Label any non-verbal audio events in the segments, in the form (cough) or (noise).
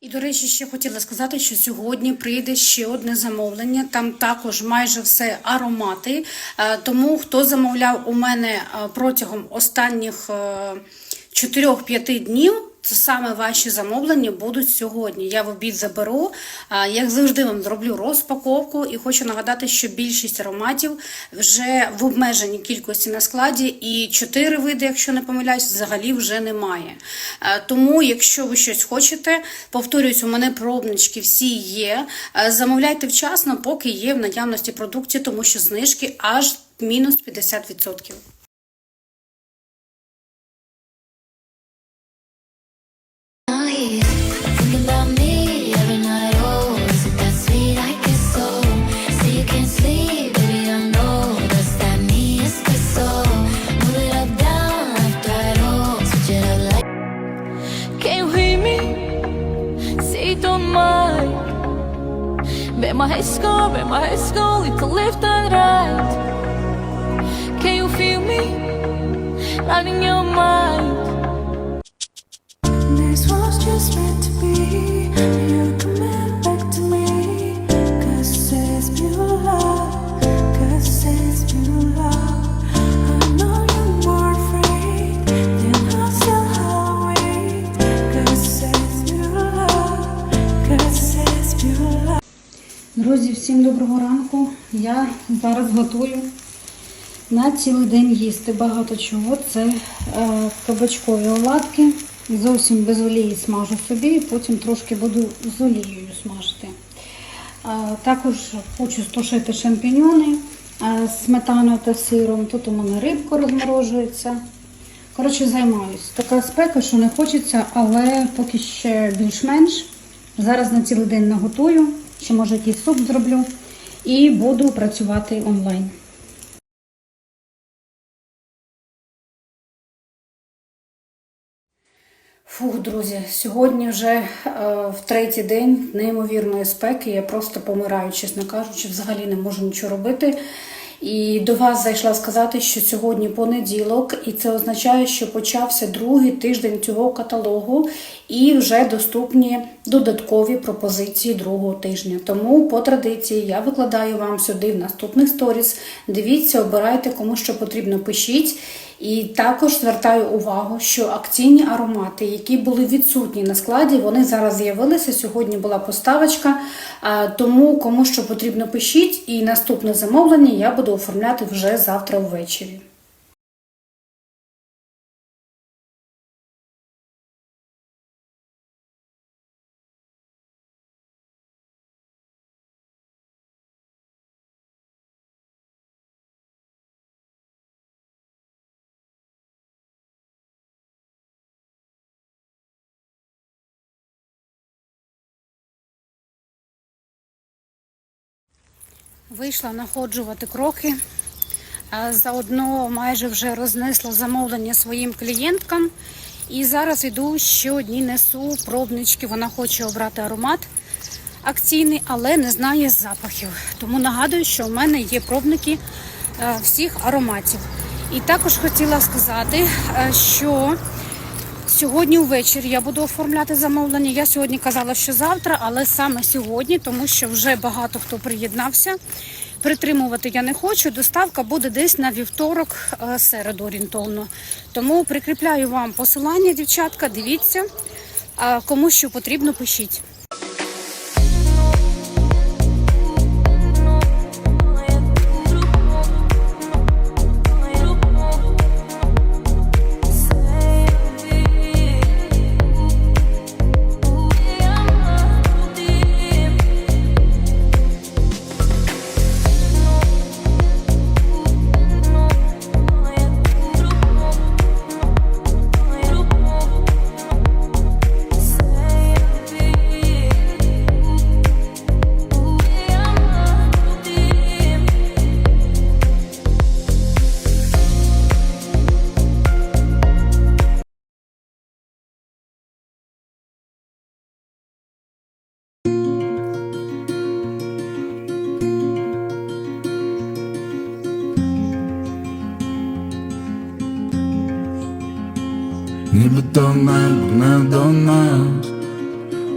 І, до речі, ще хотіла сказати, що сьогодні прийде ще одне замовлення. Там також майже все аромати. Е, Тому хто замовляв у мене е, протягом останніх е, 4-5 днів, це саме ваші замовлення будуть сьогодні. Я в обід заберу. Як завжди, вам зроблю розпаковку і хочу нагадати, що більшість ароматів вже в обмеженій кількості на складі, і 4 види, якщо не помиляюсь, взагалі вже немає. Тому, якщо ви щось хочете, повторюсь, у мене пробнички всі є. Замовляйте вчасно, поки є в наявності продукції, тому що знижки аж мінус 50%. Mind. Bet my head scar, bet my head scar, little left and right. Can you feel me? Right in your mind. This was just meant to be. Друзі, всім доброго ранку. Я зараз готую на цілий день їсти багато чого. Це е, кабачкові оладки. Зовсім без олії смажу собі, і потім трошки буду з олією смажити. Е, також хочу стушити шампіньони е, з сметаною та сиром. Тут у мене рибка розморожується. Коротше, займаюсь. Така спека, що не хочеться, але поки ще більш-менш. Зараз на цілий день наготую, ще може якийсь суп зроблю і буду працювати онлайн. Фух, друзі, сьогодні вже е, в третій день неймовірної спеки. Я просто помираю, чесно кажучи, взагалі не можу нічого робити. І до вас зайшла сказати, що сьогодні понеділок, і це означає, що почався другий тиждень цього каталогу, і вже доступні додаткові пропозиції другого тижня. Тому по традиції я викладаю вам сюди в наступних сторіс. Дивіться, обирайте кому що потрібно, пишіть. І також звертаю увагу, що акційні аромати, які були відсутні на складі, вони зараз з'явилися. Сьогодні була поставочка. Тому кому що потрібно пишіть, і наступне замовлення я буду оформляти вже завтра ввечері. Вийшла находжувати кроки. Заодно майже вже рознесла замовлення своїм клієнткам. І зараз йду ще одні несу пробнички. Вона хоче обрати аромат акційний, але не знає запахів. Тому нагадую, що у мене є пробники е, всіх ароматів. І також хотіла сказати, е, що Сьогодні ввечері я буду оформляти замовлення. Я сьогодні казала, що завтра, але саме сьогодні, тому що вже багато хто приєднався. Притримувати я не хочу. Доставка буде десь на вівторок, е, середу орієнтовно. Тому прикріпляю вам посилання, дівчатка. Дивіться, кому що потрібно, пишіть. Нібито неба не до нас,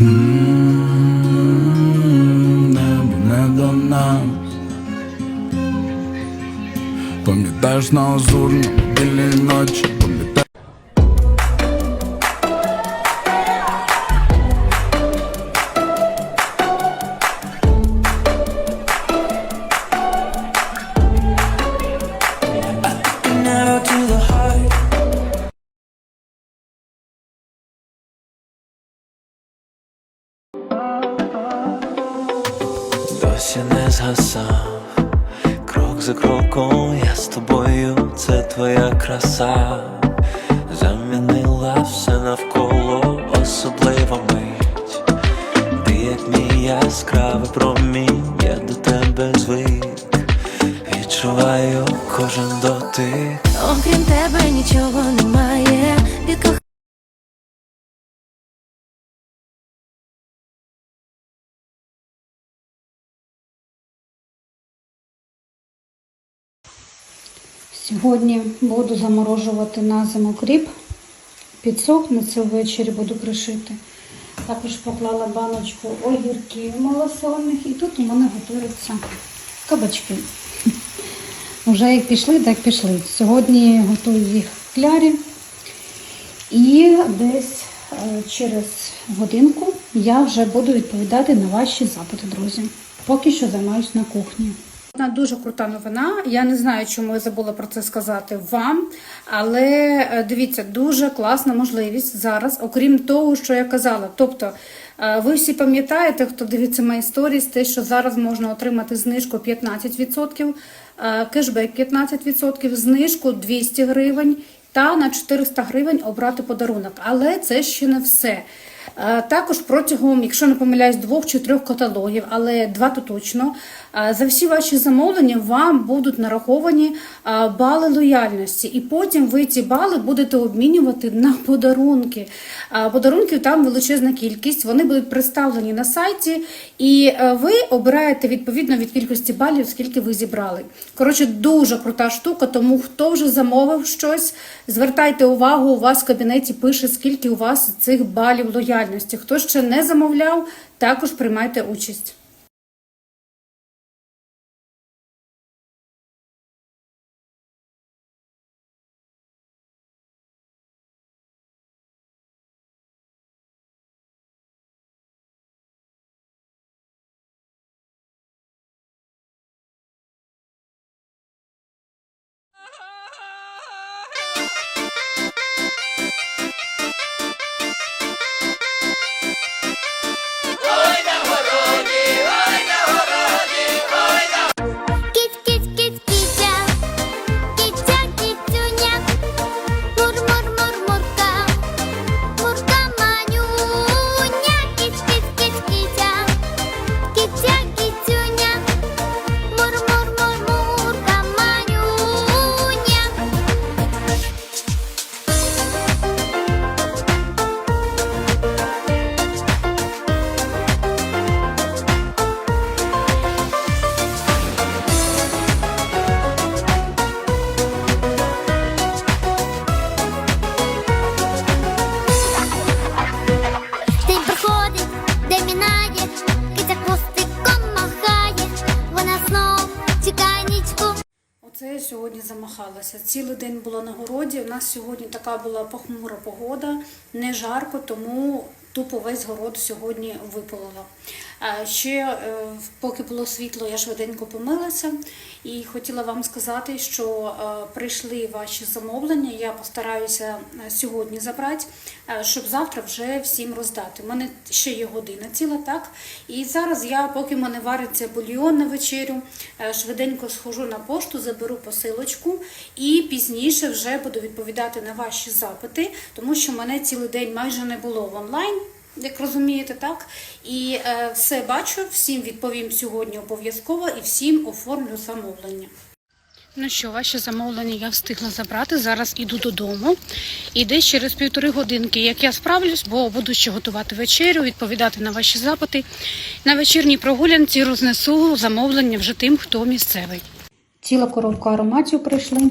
М, Небо не до нас. Пам'ятаєш на озурну білі ночі згасав, крок за кроком я з тобою, це твоя краса, замінила все навколо особлива мить. Ти як мій яскравий промінь, я до тебе звик, відчуваю кожен дотик. Окрім тебе нічого немає. Сьогодні буду заморожувати на зиму кріп. Підсохне це ввечері буду кришити. Також поклала баночку огірків малосольних і тут у мене готуються кабачки. (laughs) Вже як пішли, так пішли. Сьогодні готую їх в клярі. І десь е, через годинку я вже буду відповідати на ваші запити, друзі. Поки що займаюся на кухні. Одна дуже крута новина. Я не знаю, чому я забула про це сказати вам. Але е, дивіться, дуже класна можливість зараз, окрім того, що я казала. Тобто, е, ви всі пам'ятаєте, хто дивиться мої сторіс, те, що зараз можна отримати знижку 15%, е, кешбек 15%, знижку 200 гривень та на 400 гривень обрати подарунок. Але це ще не все. Е, Також протягом, якщо не помиляюсь, двох чи трьох каталогів, але два то точно. е, За всі ваші замовлення вам будуть нараховані е, бали лояльності, і потім ви ці бали будете обмінювати на подарунки. Подарунків там величезна кількість, вони будуть представлені на сайті, і ви обираєте відповідно від кількості балів, скільки ви зібрали. Коротше, дуже крута штука, тому хто вже замовив щось, звертайте увагу, у вас в кабінеті пише, скільки у вас цих балів лояльності. Хто ще не замовляв, також приймайте участь. Сьогодні. Цілий день була на городі. У нас сьогодні така була похмура погода, не жарко, тому тупо весь город сьогодні випалила. Ще е, поки було світло, я швиденько помилася і хотіла вам сказати, що е, прийшли ваші замовлення. Я постараюся е, сьогодні забрати, щоб завтра вже всім роздати. У мене ще є година ціла, так? І зараз я, поки в мене вариться бульйон на вечерю, швиденько схожу на пошту, заберу посилочку і пізніше вже буду відповідати на ваші запити, тому що мене цілий день майже не було в онлайн. Як розумієте, так? І е, все бачу, всім відповім сьогодні обов'язково і всім оформлю замовлення. Ну що, ваші замовлення я встигла забрати. Зараз іду додому. І десь через півтори годинки, як я справлюсь, бо буду ще готувати вечерю, відповідати на ваші запити. На вечірній прогулянці рознесу замовлення вже тим, хто місцевий. Ціла коробка ароматів прийшли.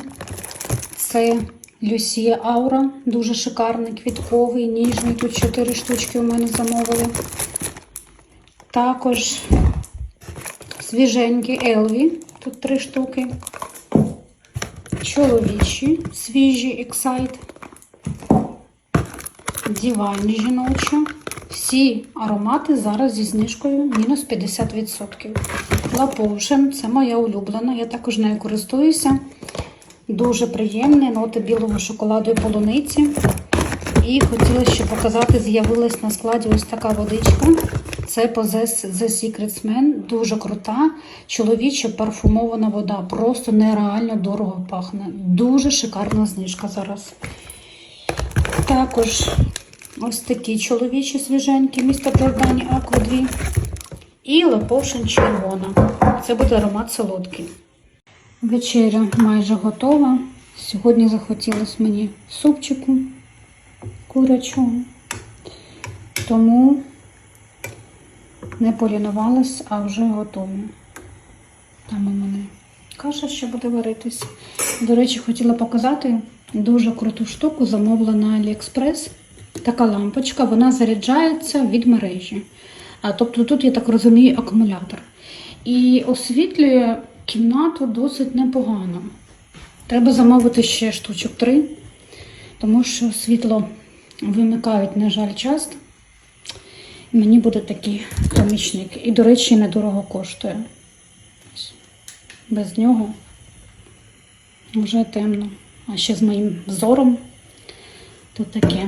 Це Люсія Аура, дуже шикарний, квітковий, ніжний. Тут 4 штучки у мене замовили. Також свіженькі Елві, тут 3 штуки. Чоловічі, свіжі Ексайт. Дівальні жіночі. Всі аромати зараз зі знижкою мінус 50%. Лапошин, це моя улюблена, я також нею користуюся. Дуже приємний, ноти білого шоколаду і полуниці. І хотіла ще показати, з'явилась на складі ось така водичка. Це Possess The Secrets Man. Дуже крута, чоловіча парфумована вода. Просто нереально дорого пахне. Дуже шикарна знижка зараз. Також ось такі чоловічі свіженькі, місто Аква 2. І Лепошин червона. Це буде аромат солодкий. Вечеря майже готова. Сьогодні захотілося мені супчику курячого. Тому не полінувалась, а вже готова. Там у мене каша ще буде варитись. До речі, хотіла показати дуже круту штуку, замовила на AliExpress. Така лампочка, вона заряджається від мережі. А, тобто тут, я так розумію, акумулятор. І освітлює кімнату досить непогано. Треба замовити ще штучок три, тому що світло вимикають, на жаль, часто. Мені буде такий помічник. І, до речі, недорого коштує. Без нього вже темно. А ще з моїм зором то таке.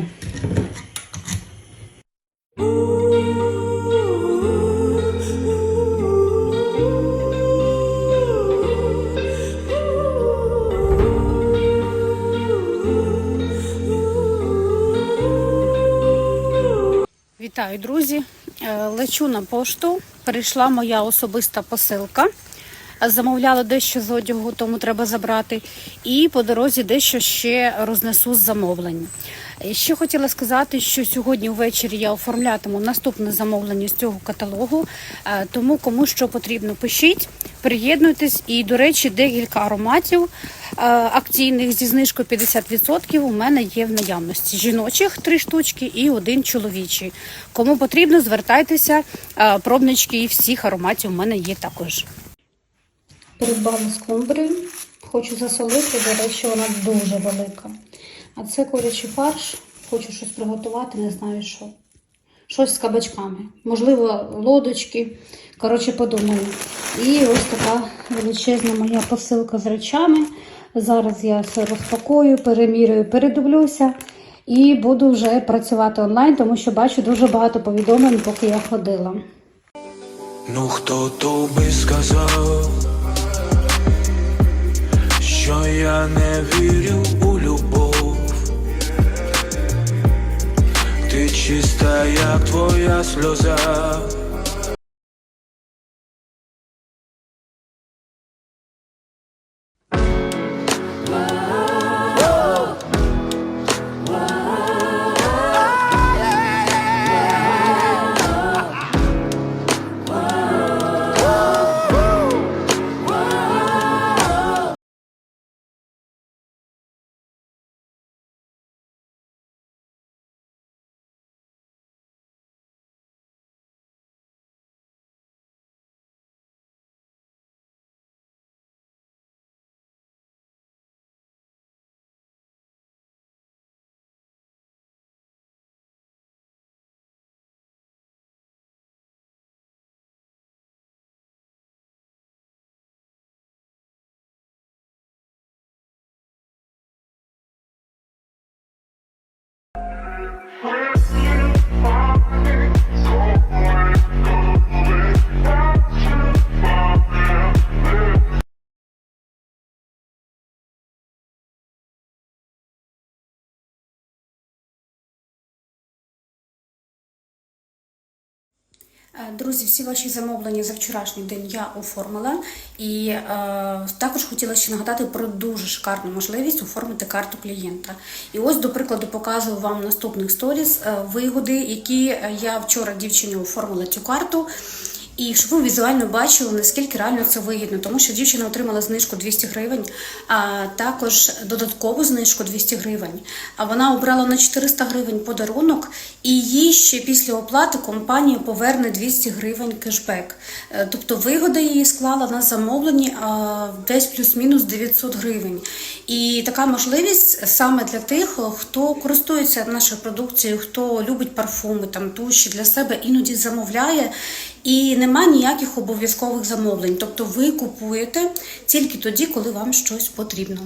Вітаю, друзі! Е, Лечу на пошту. Прийшла моя особиста посилка. Замовляла дещо з одягу, тому треба забрати. І по дорозі дещо ще рознесу з замовлень. Ще хотіла сказати, що сьогодні ввечері я оформлятиму наступне замовлення з цього каталогу. Е, Тому кому що потрібно, пишіть, приєднуйтесь. І, до речі, декілька ароматів е, акційних зі знижкою 50% у мене є в наявності. Жіночих три штучки і один чоловічий. Кому потрібно, звертайтеся. Е, Пробнички і всіх ароматів у мене є також. Придбала скумбрію. Хочу засолити, до речі, вона дуже велика. А це курячий фарш. Хочу щось приготувати, не знаю що. Щось з кабачками. Можливо, лодочки. Коротше, подумаю. І ось така величезна моя посилка з речами. Зараз я все розпакую, перемірюю, передивлюся і буду вже працювати онлайн, тому що бачу дуже багато повідомлень, поки я ходила. Ну хто тобі сказав, що я не вірю чиста, як твоя сльоза. Друзі, всі ваші замовлення за вчорашній день я оформила. І е, також хотіла ще нагадати про дуже шикарну можливість оформити карту клієнта. І ось, до прикладу, показую вам наступних сторіс е, вигоди, які я вчора дівчині оформила цю карту. І щоб ви візуально бачили, наскільки реально це вигідно, тому що дівчина отримала знижку 200 гривень, а також додаткову знижку 200 гривень. А вона обрала на 400 гривень подарунок, і їй ще після оплати компанія поверне 200 гривень кешбек. Е, Тобто вигода її склала на замовленні десь плюс-мінус 900 гривень. І така можливість саме для тих, хто користується нашою продукцією, хто любить парфуми, там туші для себе іноді замовляє. І нема ніяких обов'язкових замовлень. Тобто ви купуєте тільки тоді, коли вам щось потрібно.